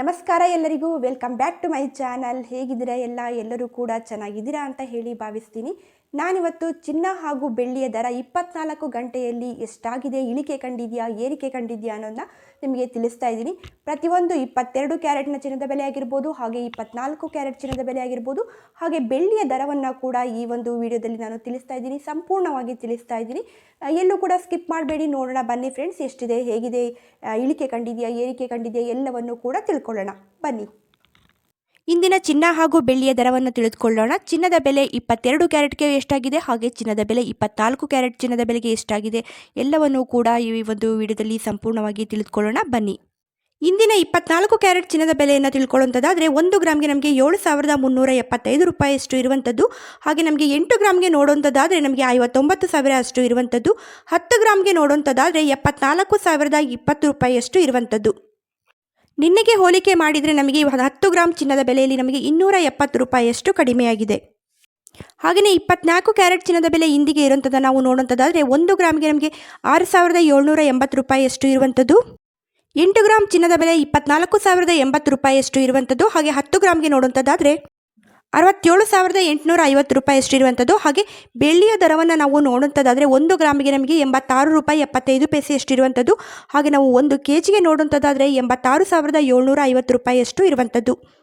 ನಮಸ್ಕಾರ ಎಲ್ಲರಿಗೂ. Welcome back to my channel ಹೇಗಿದ್ದೀರಾ ಎಲ್ಲ? ಎಲ್ಲರೂ ಕೂಡ ಚೆನ್ನಾಗಿದ್ದೀರಾ ಅಂತ ಹೇಳಿ ಭಾವಿಸ್ತೀನಿ. ನಾನಿವತ್ತು ಚಿನ್ನ ಹಾಗೂ ಬೆಳ್ಳಿಯ ದರ ಇಪ್ಪತ್ನಾಲ್ಕು ಗಂಟೆಯಲ್ಲಿ ಎಷ್ಟಾಗಿದೆ, ಇಳಿಕೆ ಕಂಡಿದೆಯಾ, ಏರಿಕೆ ಕಂಡಿದೆಯಾ ಅನ್ನೋದನ್ನ ನಿಮಗೆ ತಿಳಿಸ್ತಾ ಇದ್ದೀನಿ. ಪ್ರತಿಯೊಂದು ಇಪ್ಪತ್ತೆರಡು ಕ್ಯಾರೆಟ್ನ ಚಿನ್ನದ ಬೆಲೆ ಆಗಿರ್ಬೋದು, ಹಾಗೆ ಇಪ್ಪತ್ನಾಲ್ಕು ಕ್ಯಾರೆಟ್ ಚಿನ್ನದ ಬೆಲೆ ಆಗಿರ್ಬೋದು, ಹಾಗೆ ಬೆಳ್ಳಿಯ ದರವನ್ನು ಕೂಡ ಈ ಒಂದು ವಿಡಿಯೋದಲ್ಲಿ ನಾನು ತಿಳಿಸ್ತಾ ಇದ್ದೀನಿ, ಸಂಪೂರ್ಣವಾಗಿ ತಿಳಿಸ್ತಾ ಇದ್ದೀನಿ. ಎಲ್ಲೂ ಕೂಡ ಸ್ಕಿಪ್ ಮಾಡಬೇಡಿ, ನೋಡೋಣ, ಬನ್ನಿ ಫ್ರೆಂಡ್ಸ್, ಎಷ್ಟಿದೆ, ಹೇಗಿದೆ ಇಳಿಕೆ ಕಂಡಿದೆಯಾ, ಏರಿಕೆ ಕಂಡಿದೆಯಾ ಎಲ್ಲವನ್ನು ಕೂಡ ತಿಳ್ಕೊಳ್ಳೋಣ. ಬನ್ನಿ. ಇಂದಿನ ಚಿನ್ನ ಹಾಗೂ ಬೆಳ್ಳಿಯ ದರವನ್ನು ತಿಳಿದುಕೊಳ್ಳೋಣ. ಚಿನ್ನದ ಬೆಲೆ ಇಪ್ಪತ್ತೆರಡು ಕ್ಯಾರೆಟ್ಗೆ ಎಷ್ಟಾಗಿದೆ ಹಾಗೆ ಚಿನ್ನದ ಬೆಲೆ ಇಪ್ಪತ್ನಾಲ್ಕು ಕ್ಯಾರೆಟ್ ಚಿನ್ನದ ಬೆಲೆಗೆ ಎಷ್ಟಾಗಿದೆ ಎಲ್ಲವನ್ನೂ ಕೂಡ ಈ ಒಂದು ವಿಡಿಯೋದಲ್ಲಿ ಸಂಪೂರ್ಣವಾಗಿ ತಿಳಿದುಕೊಳ್ಳೋಣ. ಬನ್ನಿ. ಇಂದಿನ ಇಪ್ಪತ್ನಾಲ್ಕು ಕ್ಯಾರೆಟ್ ಚಿನ್ನದ ಬೆಲೆಯನ್ನು ತಿಳ್ಕೊಳ್ಳುವಂಥದ್ದಾದರೆ ಒಂದು ಗ್ರಾಮ್ಗೆ ನಮಗೆ ಏಳು ಸಾವಿರದ ಮುನ್ನೂರ ಎಪ್ಪತ್ತೈದು ರೂಪಾಯಿಯಷ್ಟು ಇರುವಂಥದ್ದು. ಹಾಗೆ ನಮಗೆ ಎಂಟು ಗ್ರಾಮ್ಗೆ ನೋಡುವಂಥದ್ದಾದರೆ ನಮಗೆ ಐವತ್ತೊಂಬತ್ತು ಸಾವಿರ ಅಷ್ಟು ಇರುವಂಥದ್ದು. ಹತ್ತು ಗ್ರಾಮ್ಗೆ ನೋಡುವಂಥದ್ದಾದರೆ ಎಪ್ಪತ್ನಾಲ್ಕು ಸಾವಿರದ ಇಪ್ಪತ್ತು ರೂಪಾಯಿಯಷ್ಟು ಇರುವಂಥದ್ದು. ನಿನ್ನೆಗೆ ಹೋಲಿಕೆ ಮಾಡಿದರೆ ನಮಗೆ ಹತ್ತು ಗ್ರಾಮ್ ಚಿನ್ನದ ಬೆಲೆಯಲ್ಲಿ ನಮಗೆ ಇನ್ನೂರ ಎಪ್ಪತ್ತು ರೂಪಾಯಿಯಷ್ಟು ಕಡಿಮೆಯಾಗಿದೆ. ಹಾಗೆಯೇ ಇಪ್ಪತ್ನಾಲ್ಕು ಕ್ಯಾರೆಟ್ ಚಿನ್ನದ ಬೆಲೆ ಇಂದಿಗೆ ಇರುವಂಥದ್ದು ನಾವು ನೋಡುವಂಥದ್ದಾದರೆ ಒಂದು ಗ್ರಾಮ್ಗೆ ನಮಗೆ ಆರು ಸಾವಿರದ ಏಳ್ನೂರ ಎಂಬತ್ತು ರೂಪಾಯಿಯಷ್ಟು ಇರುವಂಥದ್ದು. ಎಂಟು ಗ್ರಾಮ್ ಚಿನ್ನದ ಬೆಲೆ ಇಪ್ಪತ್ನಾಲ್ಕು ಸಾವಿರದ ಎಂಬತ್ತು ರೂಪಾಯಿಯಷ್ಟು ಇರುವಂಥದ್ದು. ಹಾಗೆ ಹತ್ತು ಗ್ರಾಮ್ಗೆ ನೋಡುವಂಥದ್ದಾದರೆ ಅರವತ್ತೇಳು ಸಾವಿರದ ಎಂಟುನೂರ ಐವತ್ತು ರೂಪಾಯಿ ಎಷ್ಟಿರುವಂಥದ್ದು? ಹಾಗೆ ಬೆಳ್ಳಿಯ ದರವನ್ನು ನಾವು ನೋಡುವಂಥದ್ದಾದರೆ ಒಂದು ಗ್ರಾಮಿಗೆ ನಮಗೆ ಎಂಬತ್ತಾರು ರೂಪಾಯಿ ಎಪ್ಪತ್ತೈದು ಪೈಸೆ ಎಷ್ಟಿರುವಂಥದ್ದು. ಹಾಗೆ ನಾವು ಒಂದು ಕೆ ಜಿಗೆ ನೋಡುವಂಥದ್ದಾದರೆ ಎಂಬತ್ತಾರು ಸಾವಿರದ ಏಳ್ನೂರ ಐವತ್ತು ರೂಪಾಯಿಯಷ್ಟು ಇರುವಂಥದ್ದು.